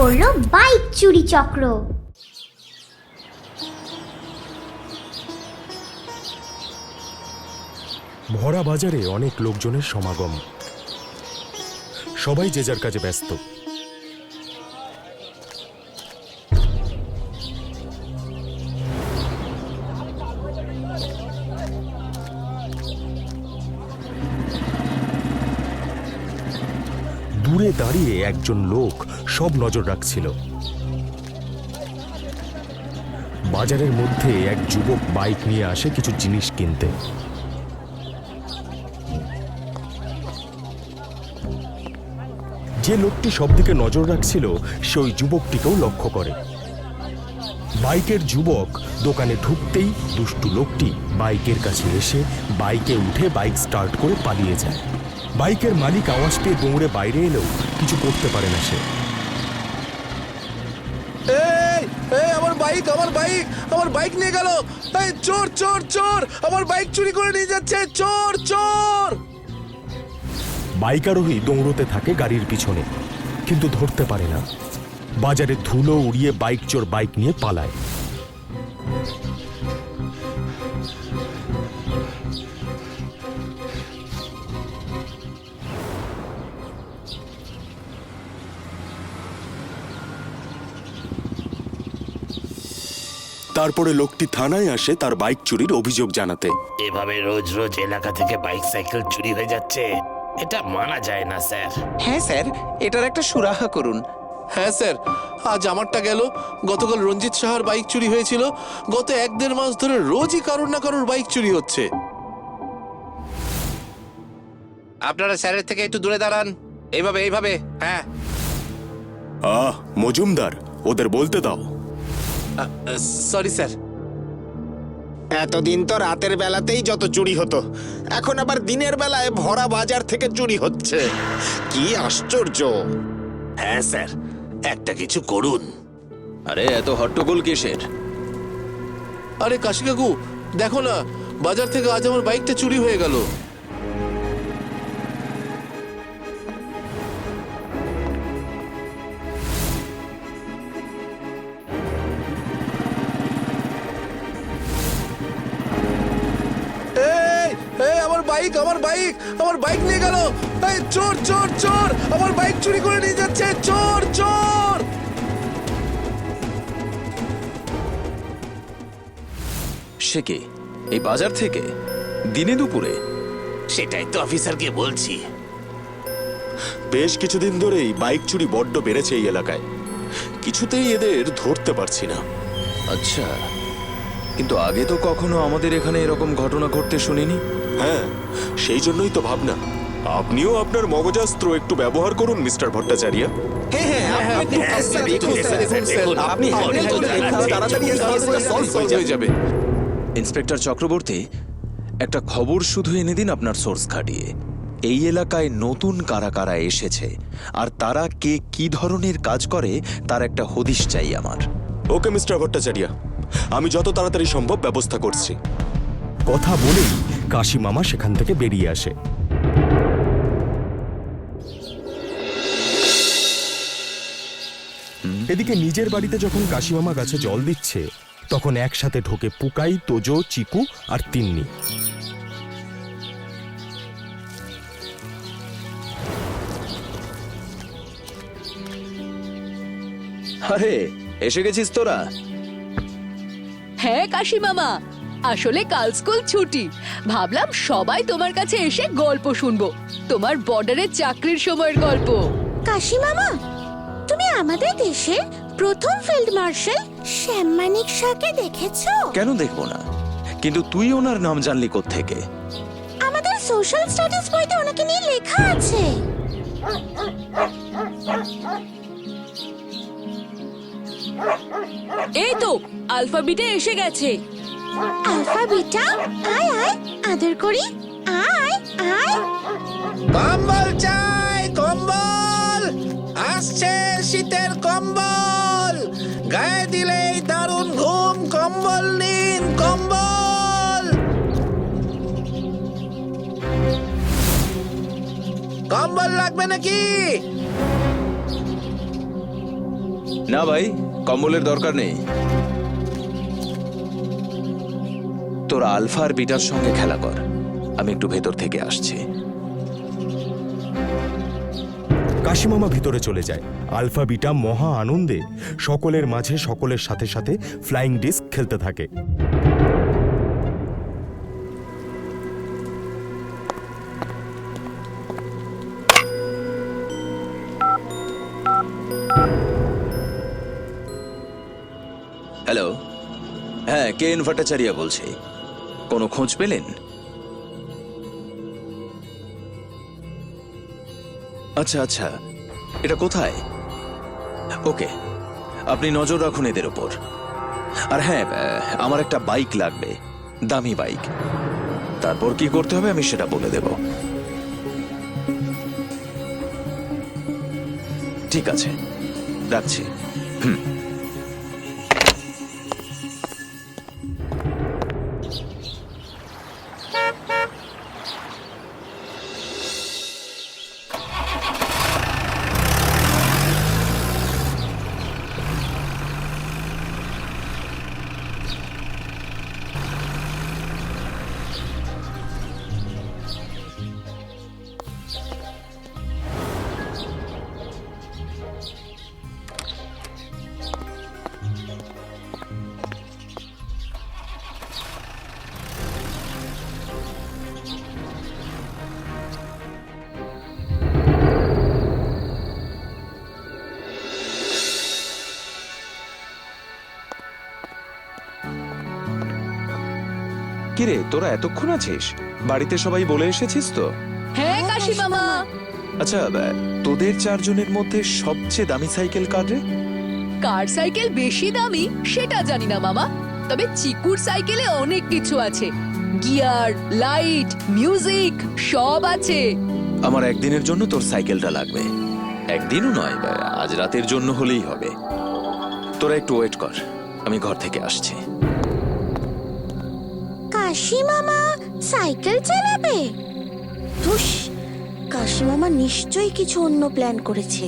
পড়ল বাইক চুরি চক্র। ভরা বাজারে অনেক লোকজনের সমাগম। সবাই যে যার কাজে ব্যস্ত। দাঁড়িয়ে একজন লোক সব নজর রাখছিল। বাজারের মধ্যে এক যুবক বাইক নিয়ে আসে কিছু জিনিস কিনতে। যে লোকটি সবদিকে নজর রাখছিল, সে ওই যুবকটিকেও লক্ষ্য করে। বাইকের যুবক দোকানে ঢুকতেই দুষ্টু লোকটি বাইকের কাছে এসে বাইকে উঠে বাইক স্টার্ট করে পালিয়ে যায়। বাইকের মালিক আওয়াজ পেয়ে দৌড়ে বাইরে এলেও কিছু করতে পারে না সে। আমার বাইক আমার বাইক আমার বাইক নিয়ে গেল। চোর চোর চোর আমার বাইক চুরি করে নিয়ে যাচ্ছে। চোর চোর। বাইক আরোহী দৌড়তে থাকে গাড়ির পিছনে কিন্তু ধরতে পারে না। বাজারে ধুলো উড়িয়ে বাইক চোর বাইক নিয়ে পালায়। তারপরে লোকটি থানায় আসে তার বাইক চুরির অভিযোগ জানাতে। এভাবে রোজ রোজ এলাকা থেকে বাইক সাইকেল চুরি হয়ে যাচ্ছে। এটা মানা যায় না স্যার। হ্যাঁ স্যার এটার একটা সুরাহা করুন। হ্যাঁ স্যার আজ আমারটা গেল। গতকাল রঞ্জিত সাহার বাইক চুরি হয়েছিল। গত এক দেড় মাস ধরে রোজই কারোর না কারোর বাইক চুরি হচ্ছে। আপনারা স্যারের থেকে একটু দূরে দাঁড়ান। এইভাবে এইভাবে হ্যাঁ। আহ মজুমদার ওদের বলতে দাও। Sorry sir. এতদিন তো রাতের বেলাতেই যত চুরি হতো এখন আবার দিনের বেলায় ভরা বাজার থেকে চুরি হচ্ছে। কি আশ্চর্য। হ্যাঁ স্যার একটা কিছু করুন। আরে এত হট্টগোল কিসের? আরে কাশি কাকু দেখো না বাজার থেকে আজ আমার বাইকটা চুরি হয়ে গেল। বাইক আমার বাইক নিয়ে গেল। এই চোর চোর চোর আমার বাইক চুরি করে নিয়ে যাচ্ছে। চোর চোর! সে কি? এই বাজার থেকে? দিনে দুপুরে? সেটাই তো অফিসারকে বলছি। বেশ কিছুদিন ধরেই বাইক চুরি বড্ড বেড়েছে এই এলাকায়। কিছুতেই এদের ধরতে পারছি না। আচ্ছা। কিন্তু আগে তো কখনো আমাদের এখানে এরকম ঘটনা ঘটতে শুনিনি। হ্যাঁ সেই জন্যই তো ভাবনা। আপনিও আপনার মগজাস্ত্র একটু ব্যবহার করুন মিস্টার ভট্টাচার্য। হ্যাঁ হ্যাঁ হ্যাঁ, হয়ে হয়ে ইন্সপেক্টর চক্রবর্তী একটা খবর শুধু এনে দিন আপনার সোর্স খাটিয়ে। এই এলাকায় নতুন কারা কারা এসেছে আর তারা কে কি ধরনের কাজ করে তার একটা হদিশ চাই আমার। Okay mister Bhattacharya. আমি যত তাড়াতাড়ি সম্ভব ব্যবস্থা করছি। কথা বলেই কাশি মামা সেখান থেকে বেরিয়ে আসে। এদিকে নিজের বাড়িতে যখন কাশিমামা গাছে জল দিচ্ছে তখন একসাথে ঢোকে পুকাই তোজো চিকু আর তিন্নি। আরে এসে গেছিস তোরা? হ্যাঁ কাশি মামা। আসলে কাল স্কুল ছুটি। ভাবলাম সবাই তোমার কাছে এসে গল্প শুনব। তোমার বর্ডারের চাকরির সময়ের গল্প। কাশি মামা তুমি আমাদের দেশে প্রথম ফিল্ড মার্শাল শ্যামমানিক শাহকে দেখেছ? কেন দেখব না? কিন্তু তুই ওনার নাম জানলি থেকে আমাদের সোশ্যাল স্ট্যাটাস বইতে ওনাকে নিয়ে লেখা আছে। এই তো আলফা আলফাবিটে এসে গেছে। আলফা বিটা আয় আয় আদর করি। আয় আয়। কম্বল চাই কম্বল। আসছে শীতের কম্বল। গায়ে দিলেই দারুণ ঘুম। কম্বল নিন কম্বল। কম্বল লাগবে নাকি? না ভাই, কম্বলের দরকার নেই। তোর আলফা আর বিটার সঙ্গে খেলা কর। আমি একটু ভেতর থেকে আসছি। কাশিমামা ভিতরে চলে যায়। আলফা, বিটা মহা আনন্দে সকলের মাঝে, সকলের সাথে সাথে ফ্লাইং ডিস্ক খেলতে থাকে। কে এন ভট্টাচার্য বলছি? কোনো খোঁজ পেলেন? আচ্ছা আচ্ছা। এটা কোথায়? ওকে, আপনি নজর রাখুন এদের ওপর আর হ্যাঁ আমার একটা বাইক লাগবে, দামি বাইক। তারপর কি করতে হবে আমি সেটা বলে দেব। ঠিক আছে, রাখছি। কিরে তোরা এতক্ষণ আছিস? বাড়িতে সবাই বলে এসেছিস তো? হ্যাঁ কাশি মামা। আচ্ছা তোদের চারজনের মধ্যে সবচেয়ে দামি সাইকেল কার রে? কার সাইকেল বেশি দামি সেটা জানি না মামা। তবে চিকুর সাইকেলে অনেক কিছু আছে। গিয়ার লাইট মিউজিক সব আছে। আমার একদিনের জন্য তোর সাইকেলটা লাগবে। একদিনও নয় আজ রাতের জন্য হলেই হবে। তোরা একটু ওয়েট কর আমি ঘর থেকে আসছি। কাশি মামা সাইকেল চালাবে? ধুস কাশি মামা নিশ্চয়ই কিছু অন্য প্ল্যান করেছে।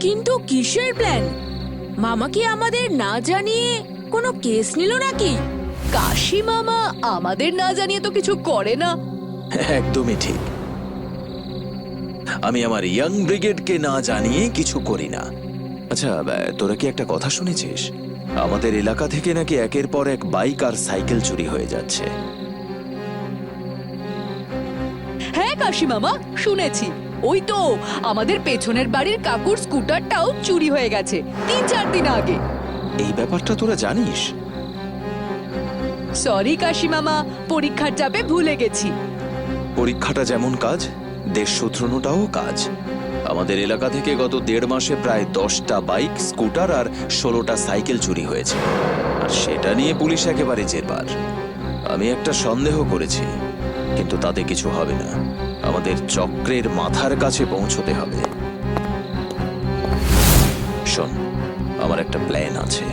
কিন্তু কিসের প্ল্যান? মামা কি আমাদের না জানিয়ে কোনো কেস নিল নাকি? কাশি মামা আমাদের না জানিয়ে তো কিছু করে না। একদমই ঠিক। আমি আমার ইয়াং ব্রিগেডকে না জানিয়ে কিছু করি না। আচ্ছা তোরা কি একটা কথা শুনেছিস? আমাদের এলাকা থেকে নাকি একের পর এক বাইক আর সাইকেল চুরি হয়ে যাচ্ছে। হ্যাঁ কাশি মামা শুনেছি। ওই তো আমাদের পেছনের বাড়ির কাকুর স্কুটারটাও চুরি হয়ে গেছে তিন চার দিন আগে। এই ব্যাপারটা তোরা জানিস? সরি কাশি মামা পরীক্ষার চাপে ভুলে গেছি। পরীক্ষাটা যেমন কাজ দেশ শোধরানোটাও কাজ। আমাদের এলাকা থেকে গত দেড় মাসে প্রায় দশটা বাইক, স্কুটার আর ষোলোটা সাইকেল চুরি হয়েছে। আর সেটা নিয়ে পুলিশ একেবারে জেরবার। আমি একটা সন্দেহ করেছি, কিন্তু তাতে কিছু হবে না। আমাদের চক্রের মাথার কাছে পৌঁছতে হবে। শোন, আমার একটা প্ল্যান আছে।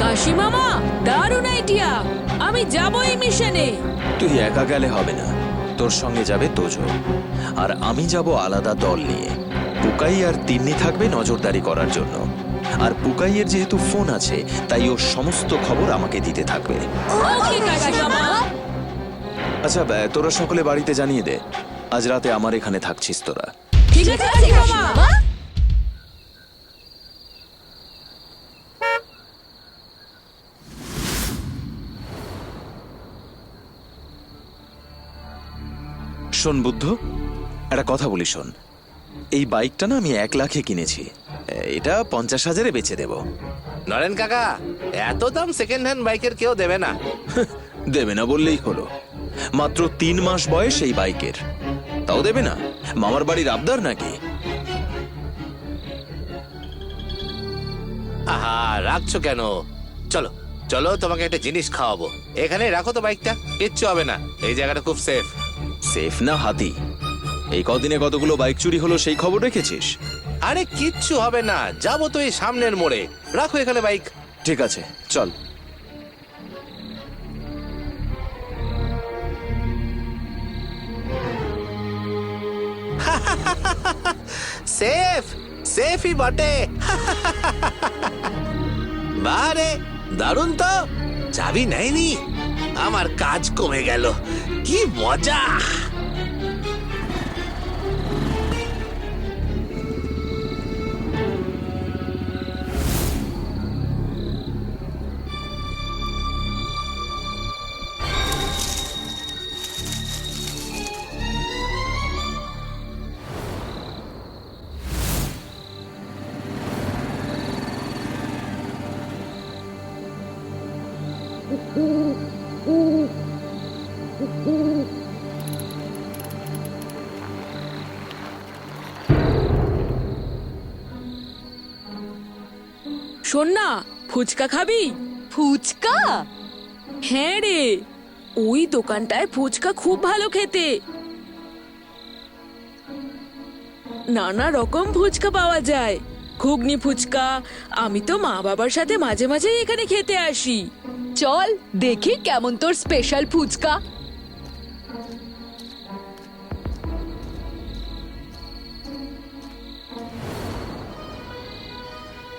কাশি মামা, দারুণ আইডিয়া আমি যাব এই মিশনে। তুই একা গেলে হবে না। তোর সঙ্গে যাবে তোজো। আর আমি যাব আলাদা দল নিয়ে। পুকাই আর তিন্নি থাকবে নজরদারি করার জন্য। আর পুকাইয়ের যেহেতু ফোন আছে তাই ওর সমস্ত খবর আমাকে দিতে থাকবে। আচ্ছা তোরা সকলে বাড়িতে জানিয়ে দে। আজ রাতে আমার এখানে থাকছিস তোরা। ঠিক আছে শোন বুদ্ধ একটা কথা বলি শোন। এই বাইকটা না আমি এক লাখে কিনেছি। এটা পঞ্চাশ হাজারে বেচে দেবো। নরেন কাকা এত দাম সেকেন্ড হ্যান্ড বাইকের কেউ দেবে না। দেবে না বললেই হলো। মাত্র তিন মাস বয়স এই বাইকের। তাও দেবে না? মামার বাড়ির আবদার নাকি? আহা রাখছো কেন? চলো চলো তোমাকে একটা জিনিস খাওয়াবো। এখানে রাখো তো বাইকটা কিচ্ছু হবে না। এই জায়গাটা খুব সেফ সেফ না হাতি? এই কদিনে কতগুলো বাইক চুরি হলো সেই খবর রেখেছিস? আরে কিচ্ছু হবে না। যাব তো এই সামনের মোড়ে। রাখো এখানে বাইক। ঠিক আছে চল। সেফ! সেফই বটে। বারে দারুণ তো। চাবি নেয়নি। আমার কাজ কমে গেল। কি মজা! শোন না ফুচকা খাবি? ফুচকা? হ্যাঁ রে ওই দোকানটায় ফুচকা খুব ভালো খেতে। নানা রকম ফুচকা পাওয়া যায়। ঘুগনি ফুচকা আমি তো মা বাবার সাথে মাঝে মাঝে এখানে খেতে আসি। চল দেখি কেমন তোর স্পেশাল ফুচকা।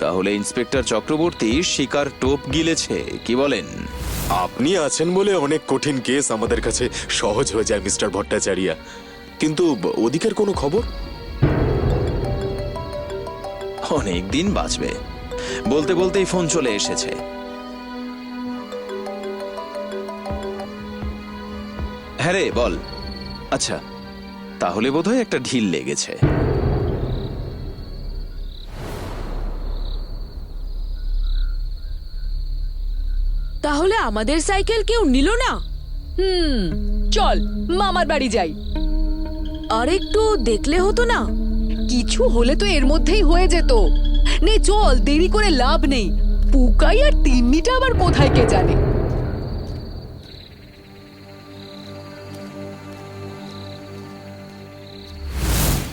তাহলে ইন্সপেক্টর চক্রবর্তী শিকার টোপ গিলেছে কি বলেন? আপনি আছেন বলে অনেক কঠিন কেস আমাদের কাছে সহজ হয়ে যায় মিস্টার ভট্টাচার্য। কিন্তু ওদিকের কোনো খবর? অনেক দিন বাঁচবে। বলতে বলতেই ফোন চলে এসেছে। হ্যাঁ রে বল। আচ্ছা তাহলে বোধহয় একটা ঢিল লেগেছে। আমাদের সাইকেল কেউ নিল না? হুম চল মামার বাড়ি যাই। আর একটু দেখলে হতো না? কিছু হলে তো এর মধ্যেই হয়ে যেত। নে চল দেরি করে লাভ নেই। পুকাই আর তিন্নিটা আবার কোথায় কে জানে?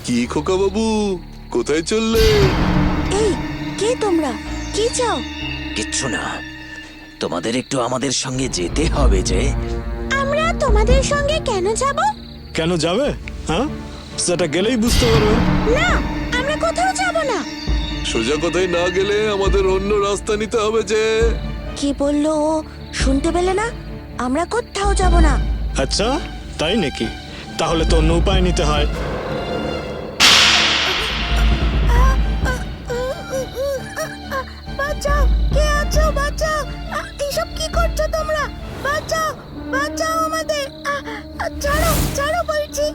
কি খোকা বাবু কোথায় চললে? এই কে তোমরা? কি চাও? কিচ্ছু না। তোমাদের একটু আমাদের সঙ্গে যেতে হবে যে। আমরা তোমাদের সঙ্গে কেন যাব? কেন যাবে? হ্যাঁ? সেটা গেলেই বুঝতে পারবে। না আমরা কোথাও যাব না। সোজা কোথায় না গেলে আমাদের অন্য রাস্তা নিতে হবে যে। কি বলল ও? শুনতে পেলে না? আমরা কোথাও যাব না। আচ্ছা তাই নাকি? তাহলে তো অন্য উপায় নিতে হয়। বাঁচাও আমাদের ছাড়ো ছাড়ো বলছি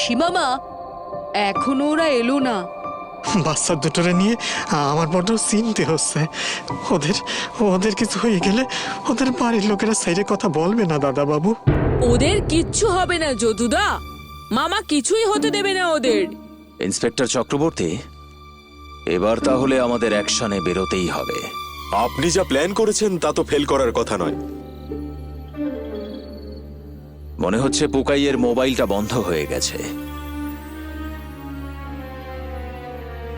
কাশি মামা এখনও ওরা এলো না। বাচ্চা দুটোরে নিয়ে আমার বড্ড চিনতে হচ্ছে। ওদের ওদের কিছু হয়ে গেলে ওদের বাড়ির লোকেরা সাইডে কথা বলবে না দাদা বাবু ওদের কিচ্ছু হবে না যদুদা। মামা কিছুই হতে দেবে না ওদের। ইন্সপেক্টর চক্রবর্তী এবার তাহলে আমাদের অ্যাকশনে বেরোতেই হবে। আপনি যা প্ল্যান করেছেন তা তো ফেল করার কথা নয়। মনে হচ্ছে পুকাইয়ের মোবাইলটা বন্ধ হয়ে গেছে।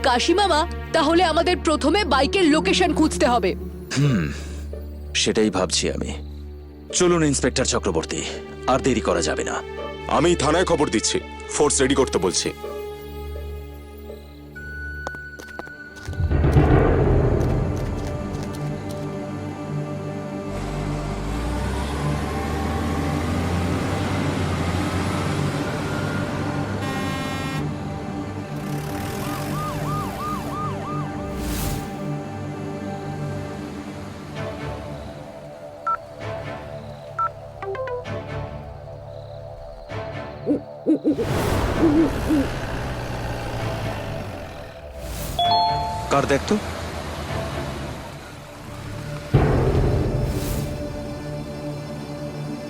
কাশি মামা তাহলে আমাদের প্রথমে বাইকের লোকেশন খুঁজতে হবে। হুম সেটাই ভাবছি আমি। চলুন ইন্সপেক্টর চক্রবর্তী আর দেরি করা যাবে না। আমি থানায় খবর দিচ্ছি। ফোর্স রেডি করতে বলছি। কার দেখ তো?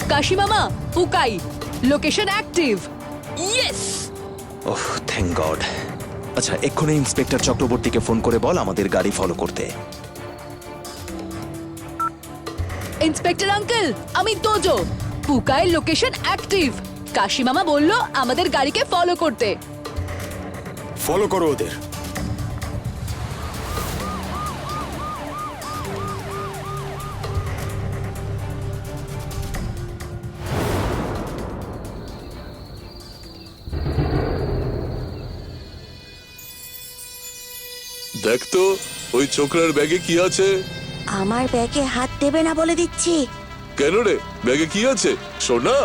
কাশি মামা Phukai location active yes oh thank God আচ্ছা এক্ষুনি ইন্সপেক্টর চক্রবর্তীকে ফোন করে বল আমাদের গাড়ি ফলো করতে। ইন্সপেক্টর আঙ্কেল আমি তোজো। পুকায় লোকেশন অ্যাক্টিভ কাশি মামা বলল আমাদের গাড়িকে ফলো করতে। ফলো করো ওদের। দেখ তো ওই ছোকরার ব্যাগে কি আছে? আমার ব্যাগে হাত দেবে না বলে দিচ্ছি। কেন রে? ব্যাগে কি আছে? সোনা?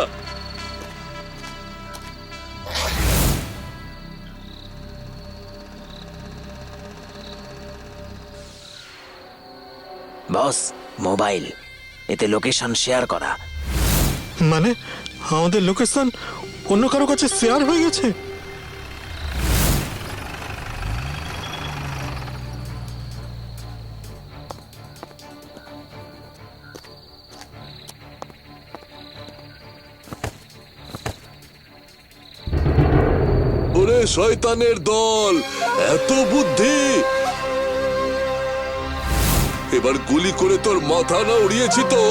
বস মোবাইল। এতে লোকেশন শেয়ার করা। মানে? আমাদের লোকেশন অন্য কারও কাছে শেয়ার হয়ে গেছে? শয়তানের দল। এত বুদ্ধি। এবার গুলি করে তোর মাথা না উড়িয়েছি তো।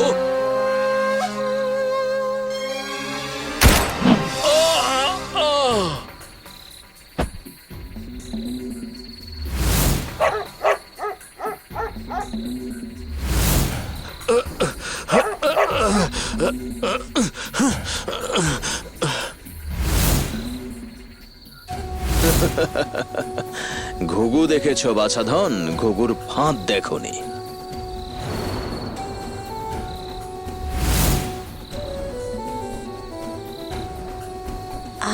দেখেছ বাছাধন? ঘুঘুর ফাঁদ দেখনি।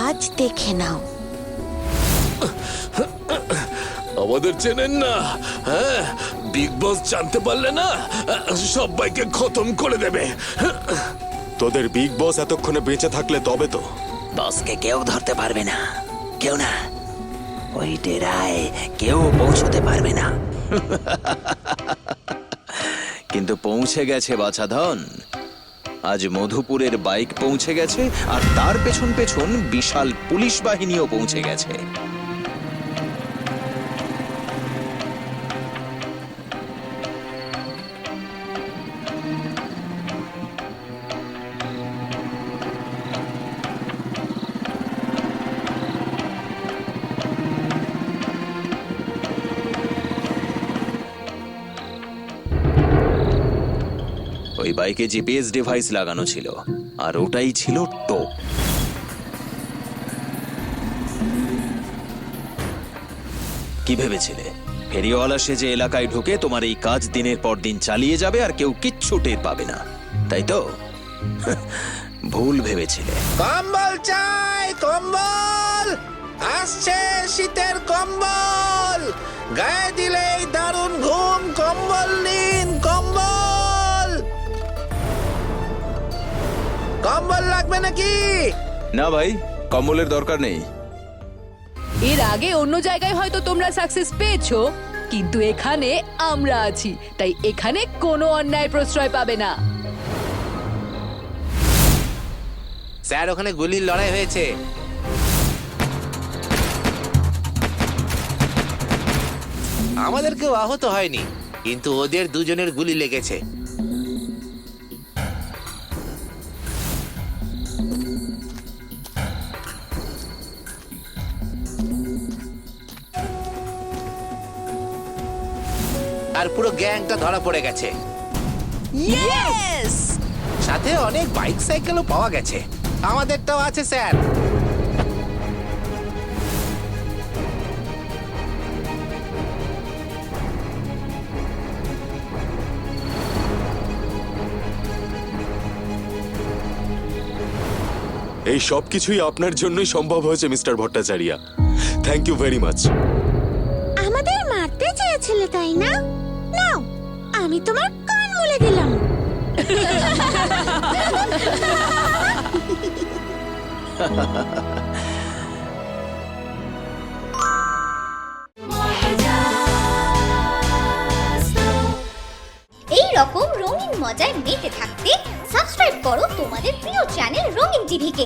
আজ দেখে নাও। আমাদের চেনেন না হ্যাঁ? বিগ বস জানতে পারলে না সবাইকে খতম করে দেবে। তোদের বিগ বস এতক্ষণে বেঁচে থাকলে তবে তো। বসকে কেউ ধরতে পারবে না। কেউ না। ওই ডেরায় কেউ পৌঁছতে পারবে না। কিন্তু পৌঁছে গেছে বাছাধন। আজ মধুপুরের বাইক পৌঁছে গেছে আর তার পেছন পেছন বিশাল পুলিশ বাহিনীও পৌঁছে গেছে। বাইকে জিপিএস ডিভাইস লাগানো ছিল, আর ওটাই ছিল টোপ। কি ভেবেছিলে? ফেরিওয়ালা সেজে এলাকায় ঢুকে তোমার এই কাজ দিনের পর দিন চালিয়ে যাবে আর কেউ কিচ্ছু টের পাবে না। তাই তো? ভুল ভেবেছিলে। কম্বল চাই, কম্বল! আসছে শীতের কম্বল! গায়ে দিলেই দারুণ ঘুম, কম্বল নিন, কম্বল! কম্বল লাগবে নাকি? না ভাই কম্বলের দরকার নেই। এর আগে অন্য জায়গায় হয়তো তোমরা সাকসেস পেয়েছ কিন্তু এখানে আমরা আছি তাই এখানে কোনো অন্যায় প্রশ্রয় পাবে না। স্যার ওখানে গুলির লড়াই হয়েছে। আমাদের কেউ আহত হয়নি কিন্তু ওদের দুজনের গুলি লেগেছে। আর পুরো গ্যাংটা ধরা পড়ে গেছে। ইয়েস সাথে অনেক বাইক সাইকেলও পাওয়া গেছে। আমাদেরটাও আছে স্যার। এই সব কিছুই আপনার জন্যই সম্ভব হয়েছে mister Bhattacharya. Thank you very much আমাদের মারতে চেয়েছিলে তাই না? আমি তোমার কান মুলে দিলাম। এই রকম রঙিন মজায় মেতে থাকতে সাবস্ক্রাইব করো তোমাদের প্রিয় চ্যানেল রঙিন টিভিকে।